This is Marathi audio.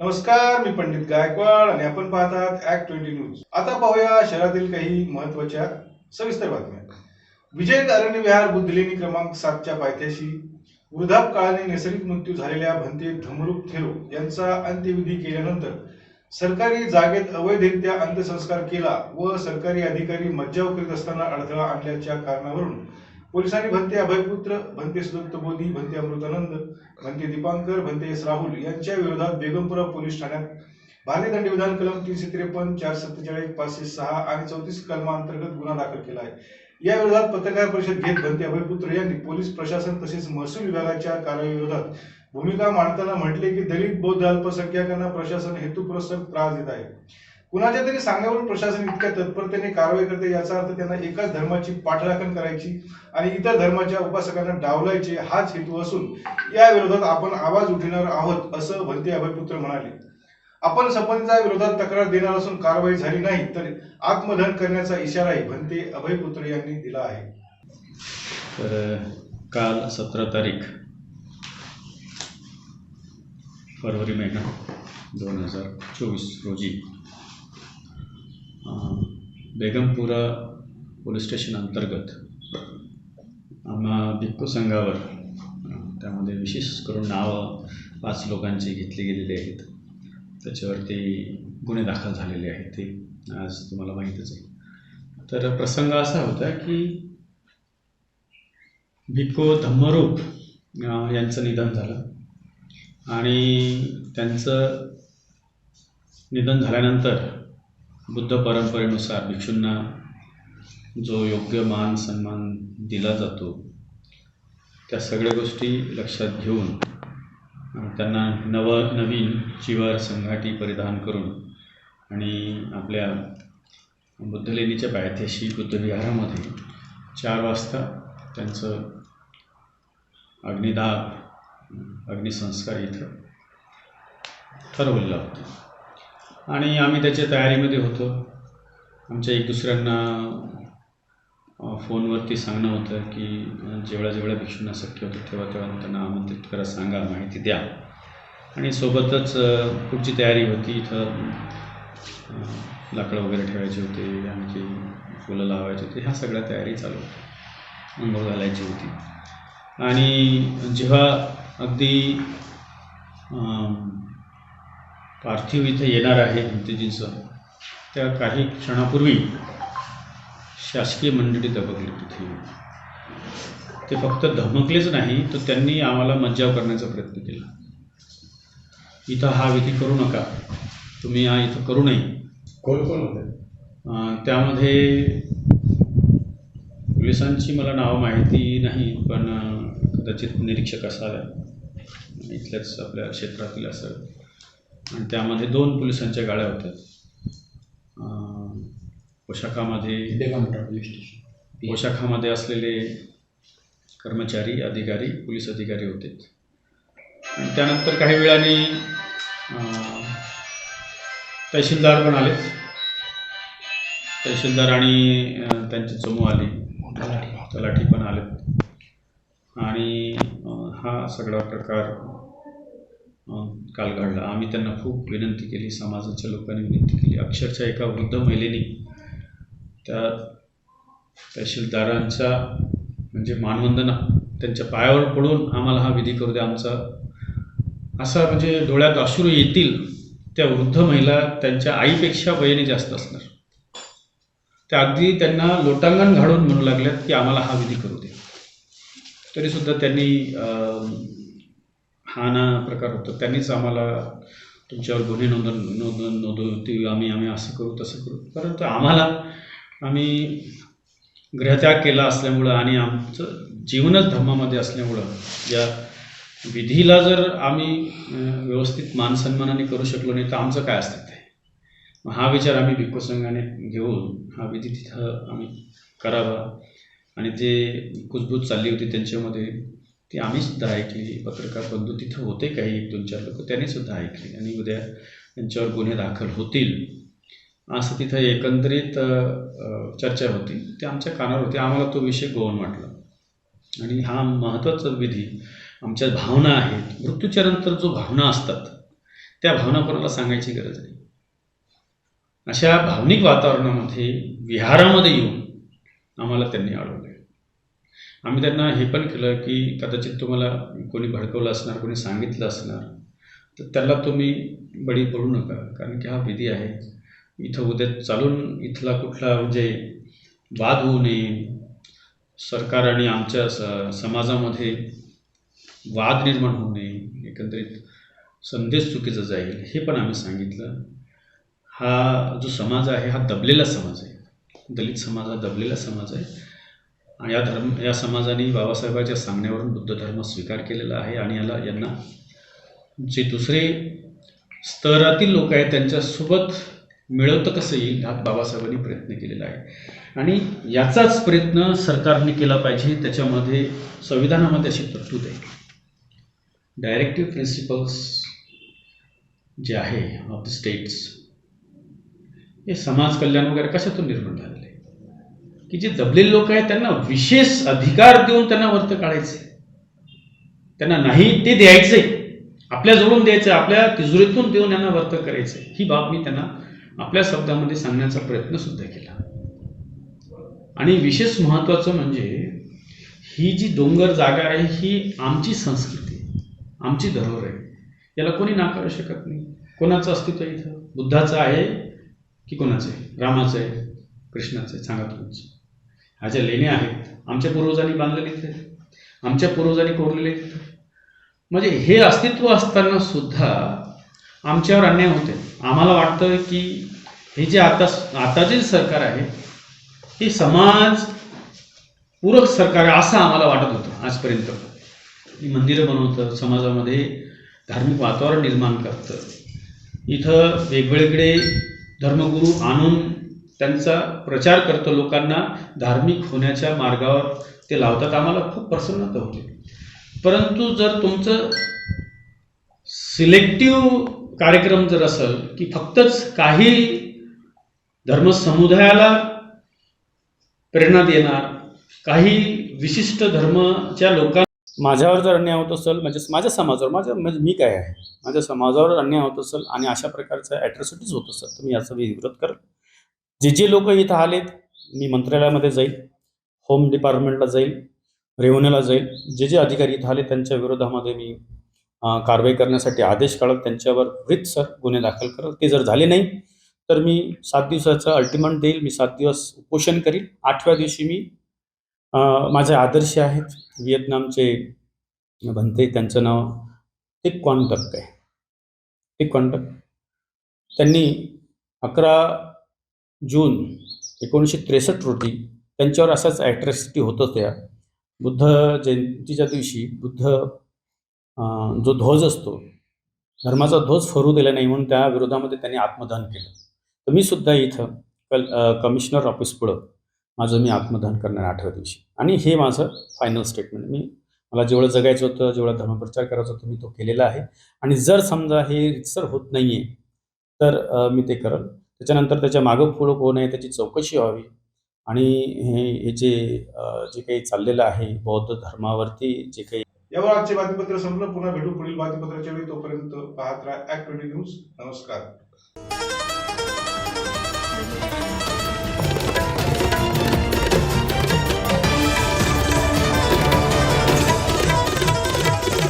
नमस्कार मी पंडित गायकवाड आणि आपण पाहतात ऍक्ट ट्वेंटी न्यूज आता पाहूया शहरातील काही महत्त्वाच्या सविस्तर बातम्या. विजय अरण्य विहार बुद्धलेणी क्रमांक सातच्या पायथ्याशी वृद्धापकाळाने नैसर्गिक मृत्यू झालेल्या भंते धमरूप थेरो यांचा अंत्यविधी केल्यानंतर सरकारी जागेत अवैधरित्या अंत्यसंस्कार केला व सरकारी अधिकारी मज्जाव करीत असताना अडथळा आणल्याच्या कारणावरून पोलिसांनी भंते अभयपुत्र भंते सुदत्त मोदी भंते अमृतानंद भंते दीपांकर भंते एस राहुल यांच्या विरोधात बेगमपुरा पोलीस ठाण्यात भारतीय दंडविधान कलम तीनशे त्रेपन्न चार सत्तेचाळीस पाचशे सहा आणि चौतीस कलमांतर्गत गुन्हा दाखल केला आहे. या विरोधात पत्रकार परिषद घेत भंते अभयपुत्र यांनी पोलीस प्रशासन तसेच महसूल विभागाच्या कारवाईविरोधात भूमिका मांडताना म्हटले की दलित बौद्ध अल्पसंख्याकांना प्रशासन हेतुपुरस्सर त्रास देत आहे. कुणाच्या तरी सांगण्यावरून प्रशासन इतक्या तत्परतेने कारवाई करते याचा अर्थ त्यांना एकाच धर्माची पाठराखण करायची आणि इतर धर्माच्या उपासकांना डावलायचे हाच हेतू असून या विरोधात आपण आवाज उठवणार आहोत असं भंते अभयपुत्र म्हणाले. आपण संबंधीचा विरोधात तक्रार देणार असून कारवाई झाली नाही तर आत्मदहन करण्याचा इशाराही भंते अभयपुत्र यांनी दिला आहे. तर काल सतरा तारीख फरवरी महिना दोन हजार चोवीस रोजी बेगमपुरा पोलीस स्टेशन अंतर्गत आम्हा भिक्खू संघावर त्यामध्ये विशेष करून नावं पाच लोकांची घेतली गेलेली आहेत. त्याच्यावरती गुन्हे दाखल झालेले आहेत ते. आज तुम्हाला माहीतच आहे. तर प्रसंग असा होता की भिक्को धम्मरूप यांचं निधन झालं. आणि त्यांचं निधन झाल्यानंतर बुद्ध परंपरेनुसार भिक्षूंना जो योग्य मान सन्मान दिला जातो त्या सगळ्या गोष्टी लक्षात घेऊन त्यांना नव नवीन चिवर संघाटी परिधान करून आणि आपल्या बुद्धलेणीच्या पायथ्याशी बुद्धविहारामध्ये चार वाजता त्यांचं अग्निदाह अग्निसंस्कार इथं ठरवलेलं होतं. आणि आम्ही त्याच्या तयारीमध्ये होतो. आमच्या एक दुसऱ्यांना फोनवरती सांगणं होतं की जेवढ्या जेवढ्या भिक्षूंना शक्य होतं तेव्हा तेव्हा त्यांना आमंत्रित करा सांगा माहिती द्या. आणि सोबतच पुढची तयारी होती इथं लाकडं वगैरे ठेवायचे होते आणखी फुलं लावायचे होते ह्या सगळ्या तयारी चालू होत्या. अंघोळ घालायची होती. आणि जेव्हा अगदी पार्थिव इथे येणार आहे भंतेजींचं त्या काही क्षणापूर्वी शासकीय मंडळी दबकली तिथे ते फक्त धमकलेच नाही तर त्यांनी आम्हाला मज्जाव करण्याचा प्रयत्न केला. इथं हा विधी करू नका. तुम्ही हा इथं करू नये. कोण कोण होते? त्यामध्ये पोलिसांची मला नावं माहिती नाही पण कदाचित निरीक्षक असाव्या इथल्याच आपल्या क्षेत्रातील असं आणि त्यामध्ये दोन पोलिसांच्या गाड्या होत्या. पोशाखामध्ये बेगमपुरा पोलीस स्टेशन. पोशाखामध्ये असलेले कर्मचारी अधिकारी पोलीस अधिकारी होते. आणि त्यानंतर काही वेळाने तहसीलदार पण आले तहसीलदार आणि त्यांचे चमू आले. तलाठी. पण आलेत. आणि हा सगळा प्रकार काल घडला. आम्ही त्यांना खूप विनंती केली समाजाच्या लोकांनी विनंती केली. अक्षरशः एका वृद्ध महिलेने त्या तहसीलदारांच्या म्हणजे मानवंदना त्यांच्या पायावर पडून आम्हाला हा विधी करू द्या आमचा असा म्हणजे डोळ्यात अश्रू येतील. त्या वृद्ध महिला त्यांच्या आईपेक्षा वयाने जास्त असणार. त्या अगदी त्यांना लोटांगण घालून म्हणू लागल्यात की आम्हाला हा विधी करू दे तरीसुद्धा त्यांनी हा ना प्रकार होता. त्यांनीच आम्हाला तुमच्यावर गुन्हे नोंद नोंद नोंदवती आम्ही आम्ही असं करू तसं करू. परंतु आम्हाला आम्ही ग्रहत्याग केला असल्यामुळं आणि आमचं जीवनच धर्मामध्ये असल्यामुळं या विधीला जर आम्ही व्यवस्थित मानसन्मानाने करू शकलो नाही तर आमचं काय अस्तित्व आहे? मग हा विचार आम्ही भिक्खू संघाने घेऊन हा विधी तिथं आम्ही करावा. आणि जे कुजबूज चालली होती त्यांच्यामध्ये ती आम्ही सुद्धा ऐकली. पत्रकार बंधू तिथं होते काही एक दोन चार लोक. त्यांनी सुद्धा ऐकली. आणि उद्या त्यांच्यावर गुन्हे दाखल होतील. असं तिथं एकंदरीत चर्चा होती. ते आमच्या कानावर होती. आम्हाला तो विषय गोवन वाटला. आणि हा महत्त्वाचा विधी आमच्या भावना आहेत. मृत्यूच्या नंतर जो भावना असतात त्या भावना कोणाला सांगायची गरज नाही. अशा भावनिक वातावरणामध्ये विहारामध्ये येऊन आम्हाला त्यांनी अडवलं आम्ही त्यांना हे पण केलं की कदाचित तुम्हाला कोणी भडकवलं असणार कोणी सांगितलं असणार तर त्याला तुम्ही बळी पडू नका. कारण की हा विधी आहे. इथं उद्या चालून इथला कुठला म्हणजे वाद होऊ नये. सरकार आणि आमच्या स समाजामध्ये वाद निर्माण होऊ नये. एकंदरीत संदेश चुकीचा जाईल हे पण आम्ही सांगितलं. हा जो समाज आहे हा दबलेला समाज आहे. दलित समाज हा दबलेला समाज आहे. या धर्म या समाजाने बाबासाहेबाच्या सांगण्यावरून बुद्ध धर्म स्वीकार केलेला आहे आणि याला यांना जे दुसरे स्तरातील लोक आहेत त्यांच्यासोबत मिळवतं कसं येईल हा बाबासाहेबांनी प्रयत्न केलेला आहे. आणि याचाच प्रयत्न सरकारने केला पाहिजे त्याच्यामध्ये संविधानामध्ये अशी तरतूद आहे. डायरेक्टिव्ह प्रिन्सिपल्स जे आहे ऑफ द स्टेट्स हे समाज कल्याण वगैरे कशातून निर्माण झाले? की जे दबलेले लोक आहेत त्यांना विशेष अधिकार देऊन त्यांना वर्त काढायचे. त्यांना नाही ते द्यायचे. आपल्या जोडून द्यायचं आपल्या तिजोरीतून देऊन यांना वर्त करायचे. ही बाब मी त्यांना आपल्या शब्दामध्ये सांगण्याचा प्रयत्न सुद्धा केला. आणि विशेष महत्त्वाचं म्हणजे ही जी डोंगर जागा आहे ही आमची संस्कृती आमची धरोहर आहे. याला कोणी नाकारू शकत नाही. कोणाचं अस्तित्व इथं? बुद्धाचं आहे की कोणाचं आहे? रामाचं आहे कृष्णाचं आहे? सांगा तुमचं ह्या ज्या लेण्या आहेत. आमच्या पूर्वजांनी बांधलेले तिथे. आमच्या पूर्वजांनी कोरलेले तिथे म्हणजे हे अस्तित्व असताना सुद्धा आमच्यावर अन्याय होते आम्हाला वाटतं की हे जे आता आता जे सरकार आहे हे समाज पूरक सरकार आहे असं आम्हाला वाटत होतं आजपर्यंत. ही मंदिरं बनवतं समाजामध्ये धार्मिक वातावरण निर्माण करतं. इथं वेगवेगळे धर्मगुरू आणून त्यांचा प्रचार करतो लोकांना धार्मिक होण्याच्या मार्गावर ते लावतात. आम्हाला खूप प्रसन्नता होते. परंतु जर तुमचं सिलेक्टिव्ह कार्यक्रम जर असेल की फक्तच काही धर्मसमुदायाला प्रेरणा देणार काही विशिष्ट धर्माच्या लोकांना माझ्यावर जर अन्याय होत असेल म्हणजे माझ्या समाजावर माझ्या म्हणजे मी काय आहे? माझ्या समाजावर अन्याय होत असेल आणि अशा प्रकारच्या ॲट्रॉसिटीज होत असेल तर मी याचा विरोध करेल जे जे लोक इथं आलेत मी मंत्रालयामध्ये जाईल होम डिपार्टमेंटला जाईल रेव्हन्यूला जाईल जे जे अधिकारी इथं आले त्यांच्या विरोधामध्ये मी कारवाई करण्यासाठी आदेश काढत त्यांच्यावर सर गुन्हे दाखल करत ते जर झाले नाही तर मी सात दिवसाचं अल्टिमेट देईल मी सात दिवस उपोषण करील आठव्या दिवशी मी माझे आदर्श आहेत व्हिएतनामचे म्हणते त्यांचं नाव ते क्वांटक आहे. ते क्वांटक त्यांनी अकरा जून एकोणीसशे त्रेसष्ट रोजी त्यांच्यावर असाच ॲट्रॅसिटी होत होत्या. बुद्ध जयंतीच्या दिवशी बुद्ध जो ध्वज असतो धर्माचा ध्वज फरू दिला नाही म्हणून त्या विरोधामध्ये त्यांनी आत्मदान केलं. तर मी सुद्धा इथं कल कमिशनर ऑफिस पुढं माझं मी आत्मदान करणार आठव्या दिवशी. आणि हे माझं फायनल स्टेटमेंट मी मला जेवढं जगायचं होतं जेवढा धर्मप्रचार करायचा होता मी तो केलेला आहे. आणि जर समजा हे रितसर होत नाही आहे तर मी ते करल त्याच्यानंतर त्याच्या मागं पुढं कोण आहे त्याची चौकशी व्हावी. आणि हे हे जे जे काही चाललेलं आहे बौद्ध धर्मावरती जे काही यावर आजचे बातमीपत्र संपलं. पुन्हा भेटू पुढील बातमीपत्राच्या वेळी. तोपर्यंत पाहत राहा ऍक्ट ट्वेंटी न्यूज नमस्कार.